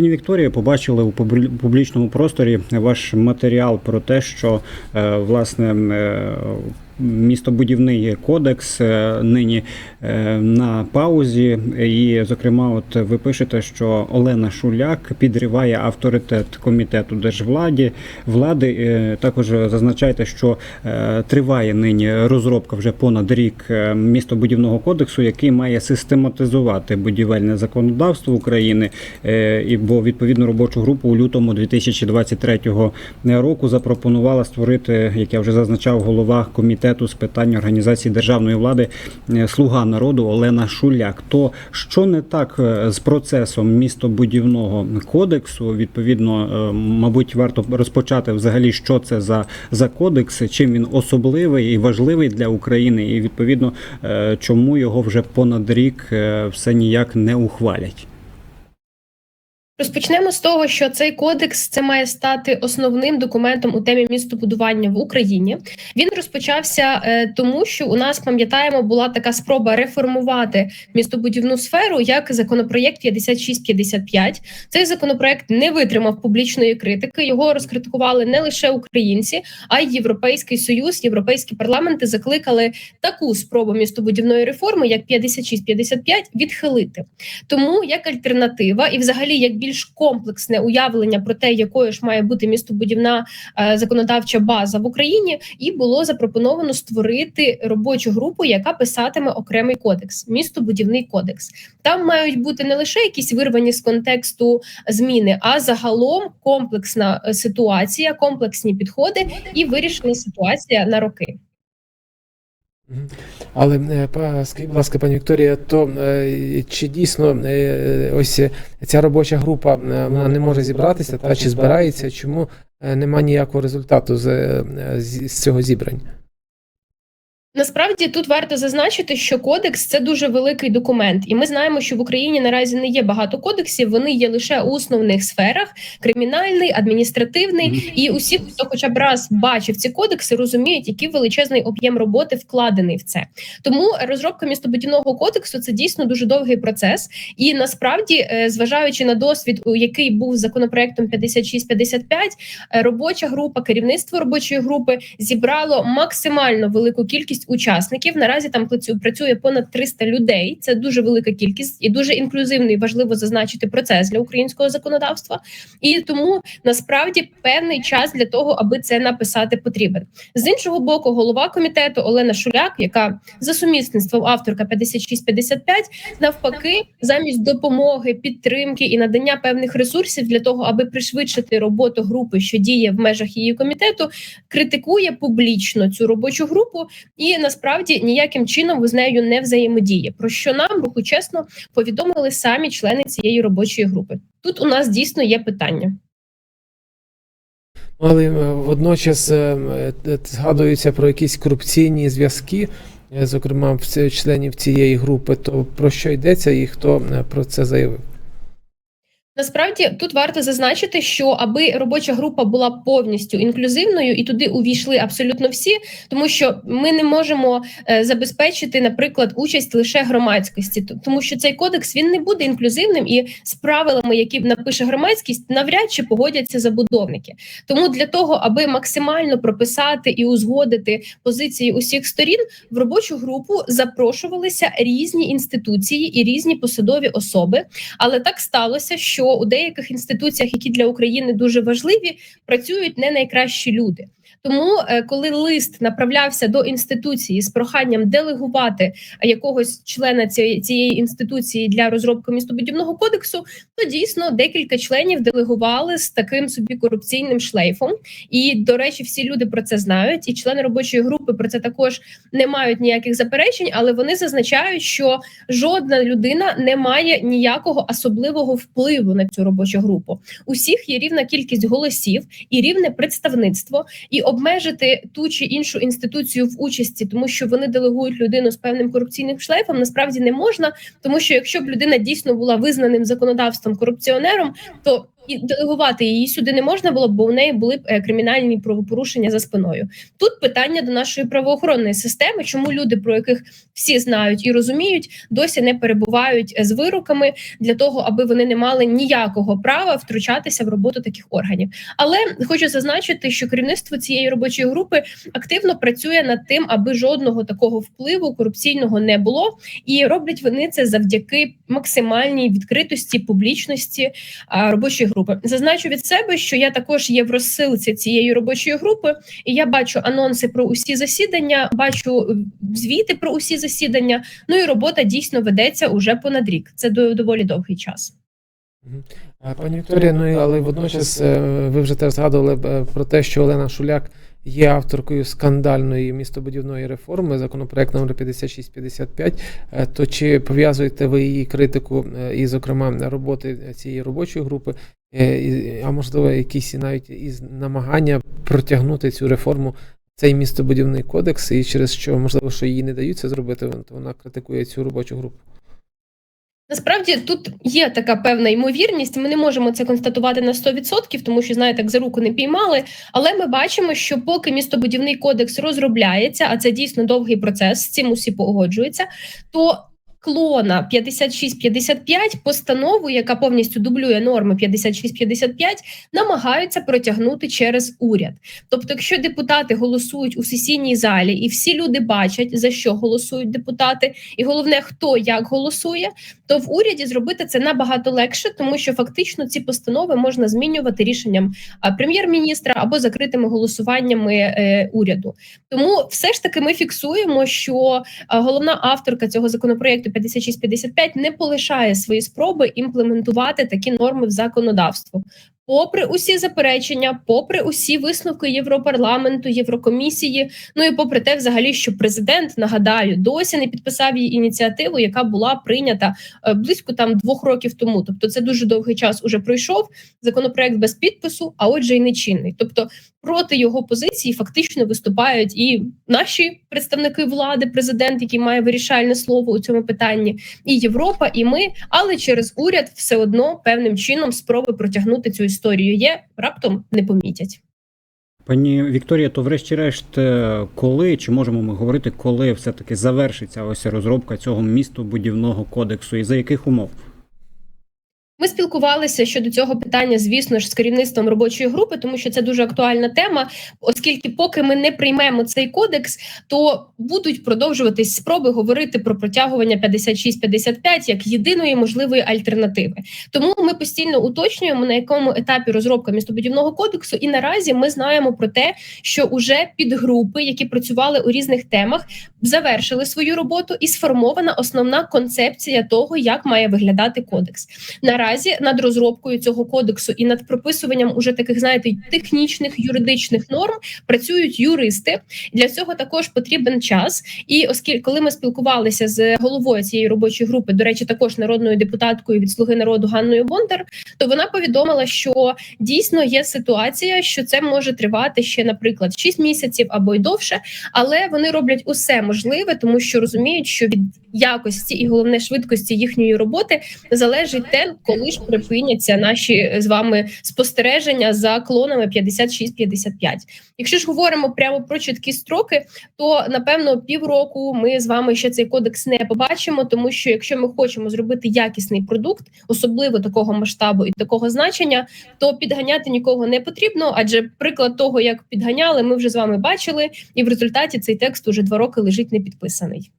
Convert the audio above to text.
Пані Вікторія, побачили у публі- публічному просторі ваш матеріал про те, що е, власне е, містобудівний кодекс е, нині е, на паузі. І, зокрема, от ви пишете, що Олена Шуляк підриває авторитет комітету держвладі влади. Е, Також зазначаєте, що триває нині розробка вже понад рік містобудівного кодексу, який має систематизувати будівельне законодавство України. І бо відповідну робочу групу у лютому 2023 року запропонувала створити, як я вже зазначав, голова комітету з питань організації державної влади е, Слуга народу Олена Шуляк. То що не так е, з процесом містобудівного кодексу? Відповідно, е, мабуть, варто розпочати взагалі, що це за, за кодекс, чим він особливий і важливий для України, і відповідно, чому його вже понад рік все ніяк не ухвалять. Розпочнемо з того, що цей кодекс це має стати основним документом у темі містобудування в Україні. Він розпочався е, тому, що у нас пам'ятаємо була така спроба реформувати містобудівну сферу як законопроєкт 5655. Цей законопроєкт не витримав публічної критики. Його розкритикували не лише українці, а й Європейський Союз, європейські парламенти закликали таку спробу містобудівної реформи, як 5655, відхилити. Тому як альтернатива, і взагалі як більш комплексне уявлення про те, якою ж має бути містобудівна е, законодавча база в Україні, і було запропоновано створити робочу групу, яка писатиме окремий кодекс, містобудівний кодекс. Там мають бути не лише якісь вирвані з контексту зміни, а загалом комплексна е, ситуація, комплексні підходи і вирішена ситуація на роки. Але е, скажіть, будь ласка, пані Вікторія, то е, чи дійсно е, ось ця робоча група вона не може зібратися, та чи збирається? Чому нема ніякого результату з, з цього зібрання? Насправді тут варто зазначити, що кодекс це дуже великий документ, і ми знаємо, що в Україні наразі не є багато кодексів. Вони є лише у основних сферах: кримінальний, адміністративний. І усі, хто хоча б раз бачив ці кодекси, розуміють, який величезний об'єм роботи вкладений в це. Тому розробка містобудівного кодексу це дійсно дуже довгий процес. І насправді, е, зважаючи на досвід, у який був законопроектом 5655, е, робоча група, керівництво робочої групи зібрало максимально велику кількість учасників. Наразі там працю- працює понад 300 людей. Це дуже велика кількість і дуже інклюзивний. Важливо зазначити процес для українського законодавства. І тому насправді певний час для того, аби це написати, потрібен. З іншого боку, голова комітету Олена Шуляк, яка за сумісництвом авторка 5655, навпаки, замість допомоги, підтримки і надання певних ресурсів для того, аби пришвидшити роботу групи, що діє в межах її комітету, критикує публічно цю робочу групу і насправді ніяким чином з нею не взаємодіє. Про що нам руху чесно повідомили самі члени цієї робочої групи. Тут у нас дійсно є питання. Але е, водночас е, е, згадуються про якісь корупційні зв'язки, зокрема в членів цієї групи. То про що йдеться і хто про це заявив? Насправді тут варто зазначити, що аби робоча група була повністю інклюзивною і туди увійшли абсолютно всі, тому що ми не можемо е, забезпечити, наприклад, участь лише громадськості, тому що цей кодекс він не буде інклюзивним і з правилами, які напише громадськість, навряд чи погодяться забудовники. Тому для того, аби максимально прописати і узгодити позиції усіх сторін, в робочу групу запрошувалися різні інституції і різні посадові особи. Але так сталося, що у деяких інституціях, які для України дуже важливі, працюють не найкращі люди. Тому, е, коли лист направлявся до інституції з проханням делегувати якогось члена цієї інституції для розробки містобудівного кодексу, то дійсно декілька членів делегували з таким собі корупційним шлейфом. І до речі, всі люди про це знають, і члени робочої групи про це також не мають ніяких заперечень, але вони зазначають, що жодна людина не має ніякого особливого впливу на цю робочу групу. Усіх є рівна кількість голосів і рівне представництво, і обмежити ту чи іншу інституцію в участі, тому що вони делегують людину з певним корупційним шлейфом, насправді не можна, тому що якщо б людина дійсно була визнаним законодавством корупціонером, то і делегувати її сюди не можна було, бо у неї були б е, кримінальні правопорушення за спиною. Тут питання до нашої правоохоронної системи, чому люди, про яких всі знають і розуміють, досі не перебувають е, з вироками для того, аби вони не мали ніякого права втручатися в роботу таких органів. Але хочу зазначити, що керівництво цієї робочої групи активно працює над тим, аби жодного такого впливу корупційного не було, і роблять вони це завдяки максимальній відкритості, публічності робочої групи. Зазначу від себе, що я також є в розсилці цієї робочої групи, і я бачу анонси про усі засідання, бачу е, звіти про усі засідання. Ну і робота дійсно ведеться уже понад рік. Це доволі довгий час. Пані Вікторія, ну але водночас е, ви вже теж згадували е, про те, що Олена Шуляк є авторкою скандальної містобудівної реформи, законопроект номер 5655. Е, То чи пов'язуєте ви її критику і, зокрема, роботи цієї робочої групи, а можливо, якісь навіть із намагання протягнути цю реформу? Цей містобудівний кодекс, і через що можливо, що їй не дають це зробити, то вона критикує цю робочу групу. Насправді тут є така певна ймовірність. Ми не можемо це констатувати на 100%, тому що знаєте, як за руку не піймали. Але ми бачимо, що поки містобудівний кодекс розробляється, а це дійсно довгий процес, з цим усі погоджуються. То клона 5655, постанову, яка повністю дублює норми 5655, намагаються протягнути через уряд. Тобто, якщо депутати голосують у сесійній залі, і всі люди бачать за що голосують депутати, і головне, хто як голосує, то в уряді зробити це набагато легше, тому що фактично ці постанови можна змінювати рішенням прем'єр-міністра або закритими голосуваннями е, уряду. Тому все ж таки ми фіксуємо, що головна авторка цього законопроекту 5655 не полишає свої спроби імплементувати такі норми в законодавство. Попри усі заперечення, попри усі висновки Європарламенту, Єврокомісії, ну і попри те, взагалі, що президент нагадаю досі не підписав її ініціативу, яка була прийнята е, близько там двох років тому. Тобто, це дуже довгий час уже пройшов законопроект без підпису, а отже, й нечинний. Тобто проти його позиції фактично виступають і наші представники влади, президент, який має вирішальне слово у цьому питанні, і Європа, і ми, але через уряд все одно певним чином спроби протягнути цю історію є раптом не помітять. Пані Вікторія, то врешті-решт, е, коли чи можемо ми говорити, коли все-таки завершиться ось розробка цього містобудівного кодексу і за яких умов? Ми спілкувалися щодо цього питання, звісно ж, з керівництвом робочої групи, тому що це дуже актуальна тема, оскільки, поки ми не приймемо цей кодекс, то будуть продовжуватись спроби говорити про протягування 56-55 як єдиної можливої альтернативи. Тому ми постійно уточнюємо на якому етапі розробка містобудівного кодексу, і наразі ми знаємо про те, що уже підгрупи, які працювали у різних темах, завершили свою роботу і сформована основна концепція того, як має виглядати кодекс. Наразі над розробкою цього кодексу і над прописуванням уже таких, знаєте, технічних юридичних норм працюють юристи. Для цього також потрібен час. І оскільки коли ми спілкувалися з головою цієї робочої групи, до речі, також народною депутаткою від Слуги народу Ганною Бондар, то вона повідомила, що дійсно є ситуація, що це може тривати ще, наприклад, 6 місяців або й довше, але вони роблять усе можливе, тому що розуміють, що від якості і головне швидкості їхньої роботи залежить те, коли ж припиняться наші е, з вами спостереження за клонами 56-55. Якщо ж говоримо прямо про чіткі строки, то напевно півроку ми з вами ще цей кодекс не побачимо, тому що якщо ми хочемо зробити якісний продукт, особливо такого масштабу і такого значення, то підганяти нікого не потрібно, адже приклад того, як підганяли, ми вже з вами бачили, і в результаті цей текст уже два роки лежить не підписаний.